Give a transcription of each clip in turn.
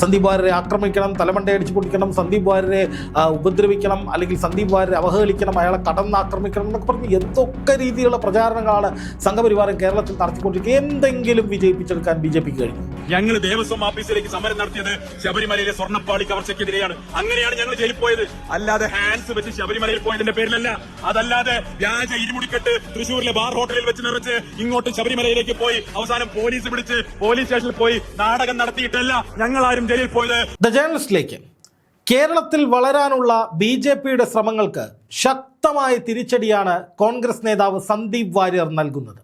സന്ദീപ് വാര്യരെ ആക്രമിക്കണം തലമണ്ടയടിച്ച് പൊട്ടിക്കണം സന്ദീപ് വാര്യരെ ഉപദ്രവിക്കണം അല്ലെങ്കിൽ സന്ദീപ് വാര്യരെ അവഹേളിക്കണം അയാളെ കടന്നാക്രമിക്കണം എന്നൊക്കെ പറഞ്ഞ് എന്തൊക്കെ രീതിയിലുള്ള പ്രചാരണങ്ങളാണ് സംഘപരിവാരം കേരളത്തിൽ നടത്തിക്കൊണ്ടിരിക്കുക എന്തെങ്കിലും വിജയിപ്പിച്ചെടുക്കാൻ ബി ജെ പിക്ക് കഴിഞ്ഞു. ഞങ്ങൾ ദേവസ്വം ഓഫീസിലേക്ക് സമരം നടത്തിയത് ശബരിമലയിലെ സ്വർണപ്പാളി കവർച്ചയ്ക്കെതിരെയാണ്. അങ്ങനെയാണ് ഞങ്ങൾ ജയിലിൽ പോയത്. അല്ലാതെ ഹാൻഡ്സ് വെച്ച് ശബരിമലയിൽ പോയതിന്റെ പേരിലല്ല. അതല്ലാതെ വ്യാജ ഇരുമുടിക്കെട്ട് തൃശൂരിലെ ബാർ ഹോട്ടലിൽ വെച്ച് നിറച്ച് ഇങ്ങോട്ട് ശബരിമലയിലേക്ക് പോയി അവസാനം പോലീസ് പിടിച്ച് പോലീസ് സ്റ്റേഷനിൽ പോയി നാടകം നടത്തിയിട്ടല്ല ഞങ്ങൾ ആരും ജയിലിൽ പോയത്. ദ ജേർണലിസ്റ്റിലേക്ക് കേരളത്തിൽ വളരാനുള്ള ബി ജെ പിയുടെ ശ്രമങ്ങൾക്ക് ശക്തമായ തിരിച്ചടിയാണ് കോൺഗ്രസ് നേതാവ് സന്ദീപ് വാര്യർ നൽകുന്നത്.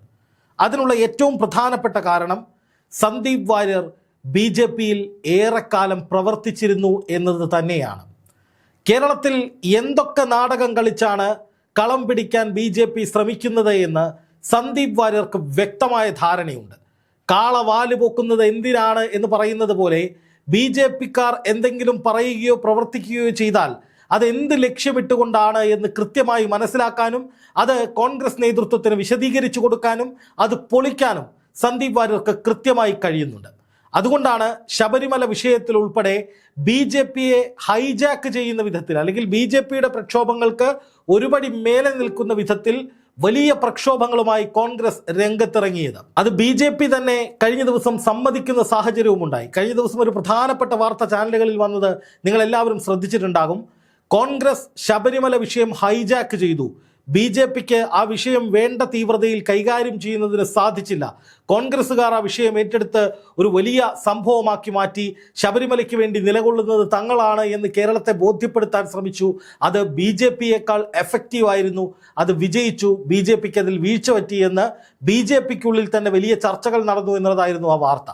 അതിനുള്ള ഏറ്റവും പ്രധാനപ്പെട്ട കാരണം സന്ദീപ് വാര്യർ ബി ജെ പിയിൽ ഏറെക്കാലം പ്രവർത്തിച്ചിരുന്നു എന്നത് തന്നെയാണ്. കേരളത്തിൽ എന്തൊക്കെ നാടകം കളിച്ചാണ് കളം പിടിക്കാൻ ബി ജെ പി ശ്രമിക്കുന്നത് എന്ന് സന്ദീപ് വാര്യർക്ക് വ്യക്തമായ ധാരണയുണ്ട്. കാള വാൽ പൊക്കുന്നത് എന്തിനാണ് എന്ന് പറയുന്നത് പോലെ ബി ജെ പിക്കാർ എന്തെങ്കിലും പറയുകയോ പ്രവർത്തിക്കുകയോ ചെയ്താൽ അതെന്ത് ലക്ഷ്യമിട്ടുകൊണ്ടാണ് എന്ന് കൃത്യമായി മനസ്സിലാക്കാനും അത് കോൺഗ്രസ് നേതൃത്വത്തിന് വിശദീകരിച്ചു കൊടുക്കാനും അത് പൊളിക്കാനും സന്ദീപ് വാര്യർക്ക് കൃത്യമായി കഴിയുന്നുണ്ട്. അതുകൊണ്ടാണ് ശബരിമല വിഷയത്തിൽ ഉൾപ്പെടെ ബി ജെ പിയെ ഹൈജാക്ക് ചെയ്യുന്ന വിധത്തിൽ അല്ലെങ്കിൽ ബി ജെ പിയുടെ പ്രക്ഷോഭങ്ങൾക്ക് ഒരുപടി മേലെ നിൽക്കുന്ന വിധത്തിൽ വലിയ പ്രക്ഷോഭങ്ങളുമായി കോൺഗ്രസ് രംഗത്തിറങ്ങിയത്. അത് ബി ജെ പി തന്നെ കഴിഞ്ഞ ദിവസം സമ്മതിക്കുന്ന സാഹചര്യവും ഉണ്ടായി കഴിഞ്ഞ ദിവസം ഒരു പ്രധാനപ്പെട്ട വാർത്ത ചാനലുകളിൽ വന്നത് നിങ്ങൾ എല്ലാവരും ശ്രദ്ധിച്ചിട്ടുണ്ടാകും. കോൺഗ്രസ് ശബരിമല വിഷയം ഹൈജാക്ക് ചെയ്തു. ബി ജെ പിക്ക് ആ വിഷയം വേണ്ട തീവ്രതയിൽ കൈകാര്യം ചെയ്യുന്നതിന് സാധിച്ചില്ല. കോൺഗ്രസ്സുകാർ ആ വിഷയം ഏറ്റെടുത്ത് ഒരു വലിയ സംഭവമാക്കി മാറ്റി ശബരിമലയ്ക്ക് വേണ്ടി നിലകൊള്ളുന്നത് തങ്ങളാണ് എന്ന് കേരളത്തെ ബോധ്യപ്പെടുത്താൻ ശ്രമിച്ചു. അത് ബി ജെ പിയേക്കാൾ എഫക്റ്റീവ് ആയിരുന്നു. അത് വിജയിച്ചു. ബി ജെ പിക്ക് അതിൽ വീഴ്ച പറ്റിയെന്ന് ബി ജെ പിക്കുള്ളിൽ തന്നെ വലിയ ചർച്ചകൾ നടന്നു എന്നതായിരുന്നു ആ വാർത്ത.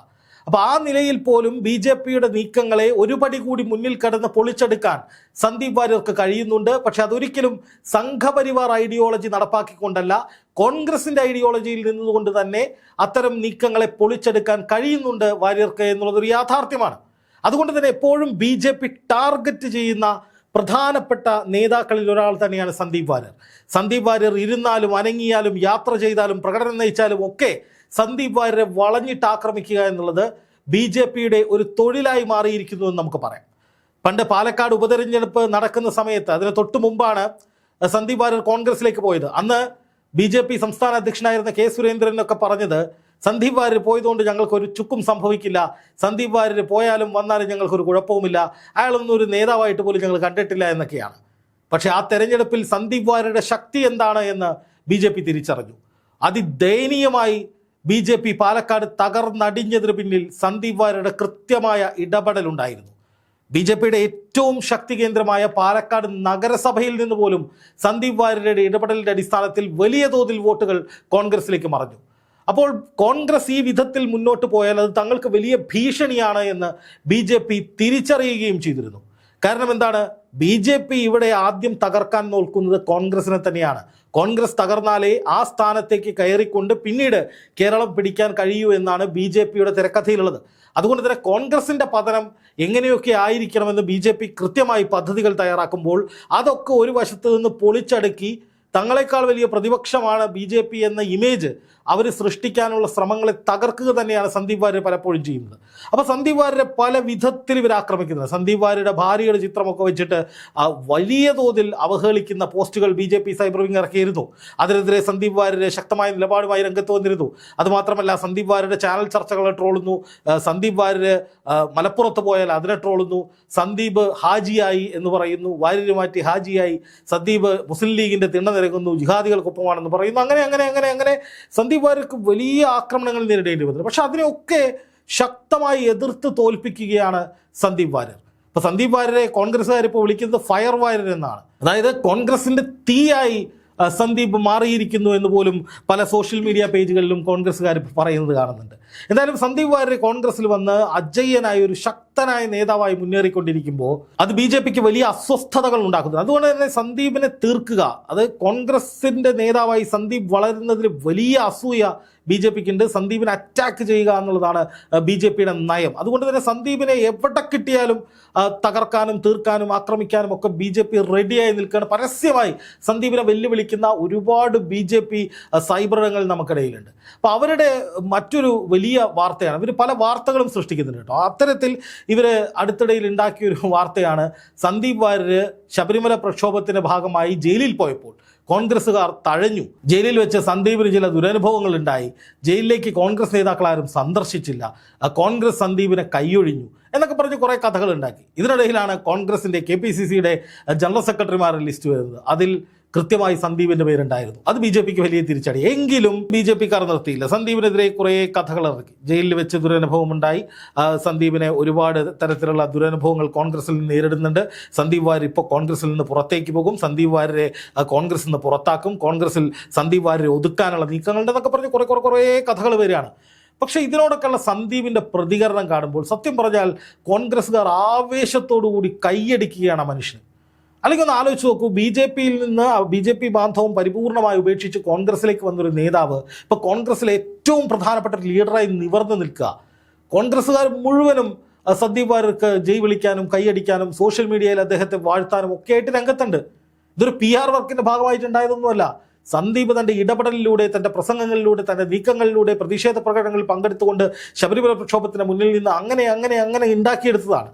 അപ്പൊ ആ നിലയിൽ പോലും ബി ജെ പിയുടെ നീക്കങ്ങളെ ഒരുപടി കൂടി മുന്നിൽ കടന്ന് പൊളിച്ചെടുക്കാൻ സന്ദീപ് വാര്യർക്ക് കഴിയുന്നുണ്ട്. പക്ഷെ അതൊരിക്കലും സംഘപരിവാർ ഐഡിയോളജി നടപ്പാക്കിക്കൊണ്ടല്ല കോൺഗ്രസിന്റെ ഐഡിയോളജിയിൽ നിന്നുകൊണ്ട് തന്നെ അത്തരം നീക്കങ്ങളെ പൊളിച്ചെടുക്കാൻ കഴിയുന്നുണ്ട് വാര്യർക്ക് എന്നുള്ളതൊരു യാഥാർത്ഥ്യമാണ്. അതുകൊണ്ട് തന്നെ എപ്പോഴും ബി ജെ പി ടാർഗറ്റ് ചെയ്യുന്ന പ്രധാനപ്പെട്ട നേതാക്കളിൽ ഒരാൾ തന്നെയാണ് സന്ദീപ് വാര്യർ. സന്ദീപ് വാര്യർ ഇരുന്നാലും അനങ്ങിയാലും യാത്ര ചെയ്താലും പ്രകടനം നയിച്ചാലും ഒക്കെ സന്ദീപ് വാര്യരെ വളഞ്ഞിട്ട് ആക്രമിക്കുക എന്നുള്ളത് ബി ജെ പിയുടെ ഒരു തൊഴിലായി മാറിയിരിക്കുന്നു എന്ന് നമുക്ക് പറയാം. പണ്ട് പാലക്കാട് ഉപതെരഞ്ഞെടുപ്പ് നടക്കുന്ന സമയത്ത് അതിന് തൊട്ട് മുമ്പാണ് സന്ദീപ് വാര്യർ കോൺഗ്രസിലേക്ക് പോയത്. അന്ന് ബി ജെ പി സംസ്ഥാന അധ്യക്ഷനായിരുന്ന കെ സുരേന്ദ്രനൊക്കെ പറഞ്ഞത് സന്ദീപ് വാര്യർ പോയതുകൊണ്ട് ഞങ്ങൾക്ക് ഒരു ചുക്കും സംഭവിക്കില്ല. സന്ദീപ് വാര്യർ പോയാലും വന്നാലും ഞങ്ങൾക്കൊരു കുഴപ്പവുമില്ല. അയാളൊന്നും ഒരു നേതാവായിട്ട് പോലും ഞങ്ങൾ കണ്ടിട്ടില്ല എന്നൊക്കെയാണ്. പക്ഷേ ആ തെരഞ്ഞെടുപ്പിൽ സന്ദീപ് വാര്യരുടെ ശക്തി എന്താണ് എന്ന് ബി തിരിച്ചറിഞ്ഞു. അതിദയനീയമായി ബി ജെ പി പാലക്കാട് തകർന്നടിഞ്ഞതിന് പിന്നിൽ സന്ദീപ് വാര്യരുടെ കൃത്യമായ ഇടപെടലുണ്ടായിരുന്നു. ബി ജെ പിയുടെ ഏറ്റവും ശക്തി കേന്ദ്രമായ പാലക്കാട് നഗരസഭയിൽ നിന്ന് പോലും സന്ദീപ് വാര്യരുടെ ഇടപെടലിന്റെ അടിസ്ഥാനത്തിൽ വലിയ തോതിൽ വോട്ടുകൾ കോൺഗ്രസിലേക്ക് മറഞ്ഞു. അപ്പോൾ കോൺഗ്രസ് ഈ വിധത്തിൽ മുന്നോട്ട് പോയാൽ അത് തങ്ങൾക്ക് വലിയ ഭീഷണിയാണ് എന്ന് ബി തിരിച്ചറിയുകയും ചെയ്തിരുന്നു. കാരണം എന്താണ്? ബി ജെ പി ഇവിടെ ആദ്യം തകർക്കാൻ നോക്കുന്നത് കോൺഗ്രസിനെ തന്നെയാണ്. കോൺഗ്രസ് തകർന്നാലേ ആ സ്ഥാനത്തേക്ക് കയറിക്കൊണ്ട് പിന്നീട് കേരളം പിടിക്കാൻ കഴിയൂ എന്നാണ് ബി ജെ പിയുടെ തിരക്കഥയിലുള്ളത്. അതുകൊണ്ട് തന്നെ കോൺഗ്രസിന്റെ പതനം എങ്ങനെയൊക്കെ ആയിരിക്കണമെന്ന് ബി കൃത്യമായി പദ്ധതികൾ തയ്യാറാക്കുമ്പോൾ അതൊക്കെ ഒരു വശത്ത് നിന്ന് പൊളിച്ചടുക്കി തങ്ങളെക്കാൾ വലിയ പ്രതിപക്ഷമാണ് ബി ജെ പി എന്ന ഇമേജ് അവർ സൃഷ്ടിക്കാനുള്ള ശ്രമങ്ങളെ തകർക്കുക തന്നെയാണ് സന്ദീപ് വാര്യർ പലപ്പോഴും ചെയ്യുന്നത്. അപ്പോൾ സന്ദീപ് വാര്യരെ പല വിധത്തിൽ ഇവർ ആക്രമിക്കുന്നത് സന്ദീപ് വാര്യരുടെ ഭാര്യയുടെ ചിത്രമൊക്കെ വെച്ചിട്ട് വലിയ തോതിൽ അവഹേളിക്കുന്ന പോസ്റ്റുകൾ B J P cyber wing ഇറക്കിയിരുന്നു. അതിനെതിരെ സന്ദീപ് വാര്യരെ ശക്തമായ നിലപാടുമായി രംഗത്ത് വന്നിരുന്നു. അതുമാത്രമല്ല സന്ദീപ് വാര്യരുടെ ചാനൽ ചർച്ചകളെ ട്രോളുന്നു. സന്ദീപ് വാര്യര് മലപ്പുറത്ത് പോയാൽ അതിനെ ട്രോളുന്നു. സന്ദീപ് ഹാജിയായി എന്ന് പറയുന്നു. വാര്യര് മാറ്റി ഹാജിയായി സന്ദീപ് മുസ്ലിം ലീഗിന്റെ തിണ്ണ നിരങ്ങുന്നു ജിഹാദികൾക്കൊപ്പമാണെന്ന് പറയുന്നു അങ്ങനെ അങ്ങനെ അങ്ങനെ അങ്ങനെ സന്ദീപ് വാര്യർക്ക് വലിയ ആക്രമണങ്ങൾ നേരിടേണ്ടി വന്നു പക്ഷെ അതിനെയൊക്കെ ശക്തമായി എതിർത്ത് തോൽപ്പിക്കുകയാണ് സന്ദീപ് വാര്യർ ഇപ്പോൾ സന്ദീപ് വാര്യരെ കോൺഗ്രസ്സുകാർ ഇപ്പോൾ വിളിക്കുന്നത് ഫയർ വാര്യർ എന്നാണ് അതായത് കോൺഗ്രസിന്റെ തീയായി സന്ദീപ് മാറിയിരിക്കുന്നു എന്ന് പോലും പല സോഷ്യൽ മീഡിയ പേജുകളിലും കോൺഗ്രസ്സുകാർ പറയുന്നത് കാണുന്നുണ്ട് എന്തായാലും സന്ദീപ് വാര്യർ കോൺഗ്രസിൽ വന്ന് അജയ്യനായ ഒരു ശക്തനായ നേതാവായി മുന്നേറിക്കൊണ്ടിരിക്കുമ്പോൾ അത് ബി ജെ പിക്ക് വലിയ അസ്വസ്ഥതകൾ ഉണ്ടാക്കുന്നു. അതുകൊണ്ട് തന്നെ സന്ദീപിനെ തീർക്കുക. അത് കോൺഗ്രസിന്റെ നേതാവായി സന്ദീപ് വളരുന്നതിൽ വലിയ അസൂയ ബി ജെ പിക്ക് ഉണ്ട് സന്ദീപിനെ അറ്റാക്ക് ചെയ്യുക എന്നുള്ളതാണ് ബി ജെ പിയുടെ നയം. അതുകൊണ്ട് തന്നെ സന്ദീപിനെ എവിടെ കിട്ടിയാലും തകർക്കാനും തീർക്കാനും ആക്രമിക്കാനും ഒക്കെ ബി ജെ പി റെഡിയായി നിൽക്കുകയാണ്. പരസ്യമായി സന്ദീപിനെ വെല്ലുവിളിക്കുന്ന ഒരുപാട് ബി ജെ പി സൈബറുകൾ നമുക്കിടയിലുണ്ട്. അപ്പോൾ അവരുടെ മറ്റൊരു വലിയ വാർത്തയാണ്. ഇവർ പല വാർത്തകളും സൃഷ്ടിക്കുന്നുണ്ട് കേട്ടോ. അത്തരത്തിൽ ഇവർ അടുത്തിടയിൽ ഉണ്ടാക്കിയ ഒരു വാർത്തയാണ്. സന്ദീപ് വാര്യർ ശബരിമല പ്രക്ഷോഭത്തിന്റെ ഭാഗമായി ജയിലിൽ പോയപ്പോൾ കോൺഗ്രസ്സുകാർ തഴഞ്ഞു. ജയിലിൽ വെച്ച് സന്ദീപിന് ചില ദുരനുഭവങ്ങൾ ഉണ്ടായി. ജയിലിലേക്ക് കോൺഗ്രസ് നേതാക്കളാരും സന്ദർശിച്ചില്ല. കോൺഗ്രസ് സന്ദീപിനെ കൈയൊഴിഞ്ഞു എന്നൊക്കെ പറഞ്ഞ് കുറേ കഥകൾ ഉണ്ടാക്കി. ഇതിനിടയിലാണ് കോൺഗ്രസിന്റെ കെ പി സി സിയുടെ ജനറൽ സെക്രട്ടറിമാരുടെ ലിസ്റ്റ് വരുന്നത്. അതിൽ കൃത്യമായി സന്ദീപിന്റെ പേരുണ്ടായിരുന്നു. അത് ബി ജെ പിക്ക് വലിയ തിരിച്ചടി. എങ്കിലും ബി ജെ പിക്കാർ നിർത്തിയില്ല. സന്ദീപിനെതിരെ കുറേ കഥകൾ ഇറക്കി. ജയിലിൽ വെച്ച് ദുരനുഭവം ഉണ്ടായി സന്ദീപിനെ ഒരുപാട് തരത്തിലുള്ള ദുരനുഭവങ്ങൾ കോൺഗ്രസിൽ നിന്ന് നേരിടുന്നുണ്ട്. സന്ദീപ് വാര്യർ ഇപ്പോൾ കോൺഗ്രസിൽ നിന്ന് പുറത്തേക്ക് പോകും. സന്ദീപ് വാര്യരെ കോൺഗ്രസിൽ നിന്ന് പുറത്താക്കും. കോൺഗ്രസിൽ സന്ദീപ് വാര്യരെ ഒതുക്കാനുള്ള നീക്കങ്ങളുണ്ടെന്നൊക്കെ പറഞ്ഞ് കുറേ കുറേ കുറേ കഥകൾ വരികയാണ്. പക്ഷേ ഇതിനോടൊക്കെയുള്ള സന്ദീപിന്റെ പ്രതികരണം കാണുമ്പോൾ സത്യം പറഞ്ഞാൽ കോൺഗ്രസ്സുകാർ ആവേശത്തോടു കൂടി കൈയടിക്കുകയാണ് മനുഷ്യന് അല്ലെങ്കിൽ ഒന്ന് ആലോചിച്ച് നോക്കൂ ബി ജെ പിയിൽ നിന്ന് ബി ജെ പി ബാന്ധവം പരിപൂർണമായി ഉപേക്ഷിച്ച് കോൺഗ്രസിലേക്ക് വന്നൊരു നേതാവ് ഇപ്പോൾ കോൺഗ്രസിലെ ഏറ്റവും പ്രധാനപ്പെട്ട ഒരു ലീഡറായി നിവർന്നു നിൽക്കുക. കോൺഗ്രസ്സുകാർ മുഴുവനും സന്ദീപ് വാര്യർക്ക് ജയ് വിളിക്കാനും കൈയടിക്കാനും സോഷ്യൽ മീഡിയയിൽ അദ്ദേഹത്തെ വാഴ്ത്താനും ഒക്കെ ആയിട്ട് രംഗത്തുണ്ട്. ഇതൊരു പി ആർ വർക്കിന്റെ ഭാഗമായിട്ടുണ്ടായതൊന്നുമല്ല. സന്ദീപ് തന്റെ ഇടപെടലിലൂടെ തന്റെ പ്രസംഗങ്ങളിലൂടെ തന്റെ നീക്കങ്ങളിലൂടെ പ്രതിഷേധ പ്രകടനങ്ങളിൽ പങ്കെടുത്തുകൊണ്ട് ശബരിമല പ്രക്ഷോഭത്തിന് മുന്നിൽ നിന്ന് അങ്ങനെ അങ്ങനെ അങ്ങനെ ഉണ്ടാക്കിയെടുത്തതാണ്.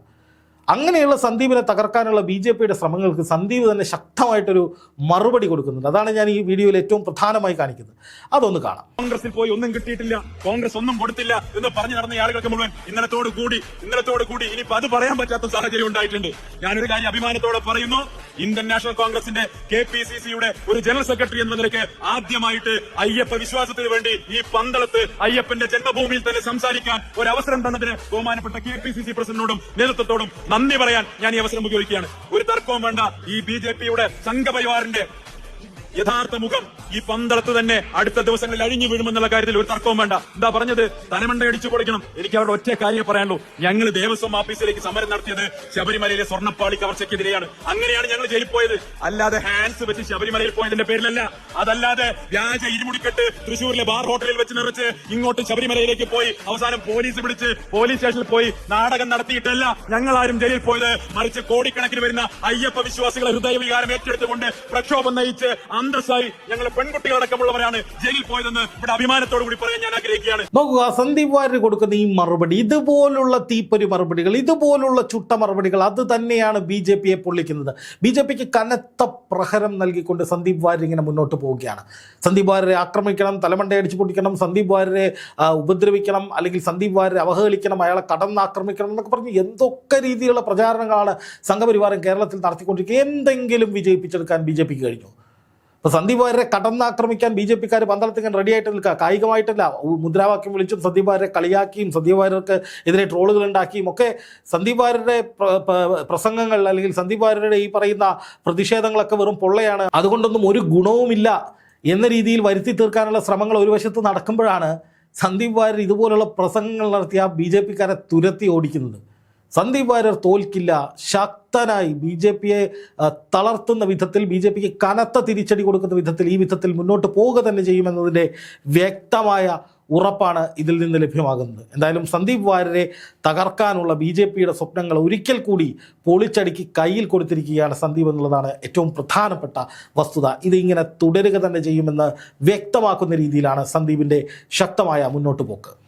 അങ്ങനെയുള്ള സന്ദീപിനെ തകർക്കാനുള്ള ബി ജെ പിയുടെ ശ്രമങ്ങൾക്ക് സന്ദീപ് തന്നെ ശക്തമായിട്ടൊരു മറുപടി കൊടുക്കുന്നുണ്ട്. അതാണ് ഞാൻ ഈ വീഡിയോയിൽ ഏറ്റവും പ്രധാനമായി കാണിക്കുന്നത്. അതൊന്ന് കാണാം. കോൺഗ്രസിൽ പോയി ഒന്നും കിട്ടിയിട്ടില്ല. കോൺഗ്രസ് ഒന്നും കൊടുത്തില്ല എന്ന് പറഞ്ഞു നടന്ന ആളുകൾക്ക് മുഴുവൻ ഇന്നലത്തോട് കൂടി ഇന്നലത്തോട് കൂടി ഇനിയിപ്പോ അത് പറയാൻ പറ്റാത്ത സാഹചര്യം ഉണ്ടായിട്ടുണ്ട്. ഞാനൊരു കാര്യം അഭിമാനത്തോടെ പറയുന്നു. ഇന്ത്യൻ നാഷണൽ കോൺഗ്രസിന്റെ കെ പി സി സിയുടെ ഒരു ജനറൽ സെക്രട്ടറി എന്ന നിലയ്ക്ക് ആദ്യമായിട്ട് അയ്യപ്പ വിശ്വാസത്തിന് വേണ്ടി ഈ പന്തളത്ത് അയ്യപ്പന്റെ ജന്മഭൂമിയിൽ തന്നെ സംസാരിക്കാൻ ഒരു അവസരം തന്നതിന് ബഹുമാനപ്പെട്ട കെ പി സി സി പ്രസിഡന്റിനോടും നേതൃത്വത്തോടും നന്ദി പറയാൻ ഞാൻ ഈ അവസരം ഉപയോഗിക്കുകയാണ്. ഒരു തർക്കവും വേണ്ട. ഈ ബി ജെ പിയുടെ സംഘപരിവാറിന്റെ യഥാർത്ഥ മുഖം ഈ പന്തളത്ത് തന്നെ അടുത്ത ദിവസങ്ങളിൽ അഴിഞ്ഞു വീഴുമെന്നുള്ള കാര്യത്തിൽ ഒരു തർക്കവും വേണ്ട. എന്താ പറഞ്ഞത്? തലമണ്ട അടിച്ചു പൊളിക്കണം. എനിക്ക് അവരുടെ ഒറ്റ കാര്യം പറയാനുള്ളൂ. ഞങ്ങൾ ദേവസ്വം ഓഫീസിലേക്ക് സമരം നടത്തിയത് ശബരിമലയിലെ സ്വർണപ്പാളി കവർച്ചയ്ക്കെതിരെയാണ്. അങ്ങനെയാണ് ഞങ്ങൾ ജയിലിൽ പോയത്. അല്ലാതെ ഹാൻഡ്സ് വെച്ച് ശബരിമലയിൽ പോയതിന്റെ പേരിലല്ല. അതല്ലാതെ വ്യാജ ഇരുമുടിക്കെട്ട് തൃശ്ശൂരിലെ ബാർ ഹോട്ടലിൽ വെച്ച് നിറച്ച് ഇങ്ങോട്ട് ശബരിമലയിലേക്ക് പോയി അവസാനം പോലീസ് പിടിച്ച് പോലീസ് സ്റ്റേഷനിൽ പോയി നാടകം നടത്തിയിട്ടല്ല ഞങ്ങൾ ആരും ജയിലിൽ പോയത്. മറിച്ച് കോടിക്കണക്കിന് വരുന്ന അയ്യപ്പ വിശ്വാസികളെ ഹൃദയവികാരം ഏറ്റെടുത്തുകൊണ്ട് പ്രക്ഷോഭം നയിച്ച് അന്തസ്സായി ഞങ്ങൾ പെൺകുട്ടികളടക്കമുള്ളവരാണ് ജയിലിൽ പോയതെന്ന് ഇവിടെ അഭിമാനത്തോടു കൂടി പറയാൻ ഞാൻ ആഗ്രഹിക്കുകയാണ്. നോക്കുക സന്ദീപ് വാര്യർ കൊടുക്കുന്ന ഈ മറുപടി ഇതുപോലുള്ള തീപ്പൊരി മറുപടികൾ ഇതുപോലുള്ള ചുട്ട മറുപടികൾ അത് തന്നെയാണ് ബി ജെ പിയെ പൊള്ളിക്കുന്നത്. ബി ജെ പിക്ക് കനത്ത പ്രഹരം നൽകിക്കൊണ്ട് സന്ദീപ് വാര്യർ ഇങ്ങനെ മുന്നോട്ട് പോവുകയാണ്. സന്ദീപ് വാര്യരെ ആക്രമിക്കണം തലമണ്ട അടിച്ചു പൊട്ടിക്കണം സന്ദീപ് വാര്യരെ ഉപദ്രവിക്കണം അല്ലെങ്കിൽ സന്ദീപ് വാര്യരെ അവഹേളിക്കണം അയാളെ കടന്നാക്രമിക്കണം എന്നൊക്കെ പറഞ്ഞ് എന്തൊക്കെ രീതിയിലുള്ള പ്രചാരണങ്ങളാണ് സംഘപരിവാരം കേരളത്തിൽ നടത്തിക്കൊണ്ടിരിക്കുക എന്തെങ്കിലും വിജയിപ്പിച്ചെടുക്കാൻ ബി ജെ പിക്ക് കഴിഞ്ഞു? ഇപ്പൊ സന്ദീപ് വാര്യരെ കടന്നാക്രമിക്കാൻ ബി ജെ പിക്കാർ റെഡി ആയിട്ട് നിൽക്കുക കായികമായിട്ടല്ല മുദ്രാവാക്യം വിളിച്ചും സന്ദീപ് വാര്യരെ കളിയാക്കിയും സന്ദീപ് വാര്യർക്ക് എതിരെ ട്രോളുകൾ ഉണ്ടാക്കിയും ഒക്കെ സന്ദീപ് വാര്യരുടെ പ്ര- പ്ര- പ്രസംഗങ്ങൾ അല്ലെങ്കിൽ സന്ദീപ് വാര്യരുടെ ഈ പറയുന്ന പ്രതിഷേധങ്ങളൊക്കെ വെറും പൊള്ളയാണ്. അതുകൊണ്ടൊന്നും ഒരു ഗുണവുമില്ല എന്ന രീതിയിൽ വരുത്തി തീർക്കാനുള്ള ശ്രമങ്ങൾ ഒരു വശത്ത് നടക്കുമ്പോഴാണ് സന്ദീപ് വാര്യർ ഇതുപോലുള്ള പ്രസംഗങ്ങൾ നടത്തിയ ബി ജെ പിക്കാരെ തുരത്തി ഓടിക്കുന്നത്. സന്ദീപ് വാര്യർ തോൽക്കില്ല. ശക്തനായി ബി ജെ പിയെ തളർത്തുന്ന വിധത്തിൽ ബി ജെ പിക്ക് കനത്ത തിരിച്ചടി കൊടുക്കുന്ന വിധത്തിൽ ഈ വിധത്തിൽ മുന്നോട്ട് പോവുക തന്നെ ചെയ്യുമെന്നതിന്റെ വ്യക്തമായ ഉറപ്പാണ് ഇതിൽ നിന്ന് ലഭ്യമാകുന്നത്. എന്തായാലും സന്ദീപ് വാര്യരെ തകർക്കാനുള്ള ബി ജെ പിയുടെ സ്വപ്നങ്ങൾ ഒരിക്കൽ കൂടി പൊളിച്ചടുക്കി കയ്യിൽ കൊടുത്തിരിക്കുകയാണ് സന്ദീപ് എന്നുള്ളതാണ് ഏറ്റവും പ്രധാനപ്പെട്ട വസ്തുത. ഇതിങ്ങനെ തുടരുക തന്നെ ചെയ്യുമെന്ന് വ്യക്തമാക്കുന്ന രീതിയിലാണ് സന്ദീപിന്റെ ശക്തമായ മുന്നോട്ട് പോക്ക്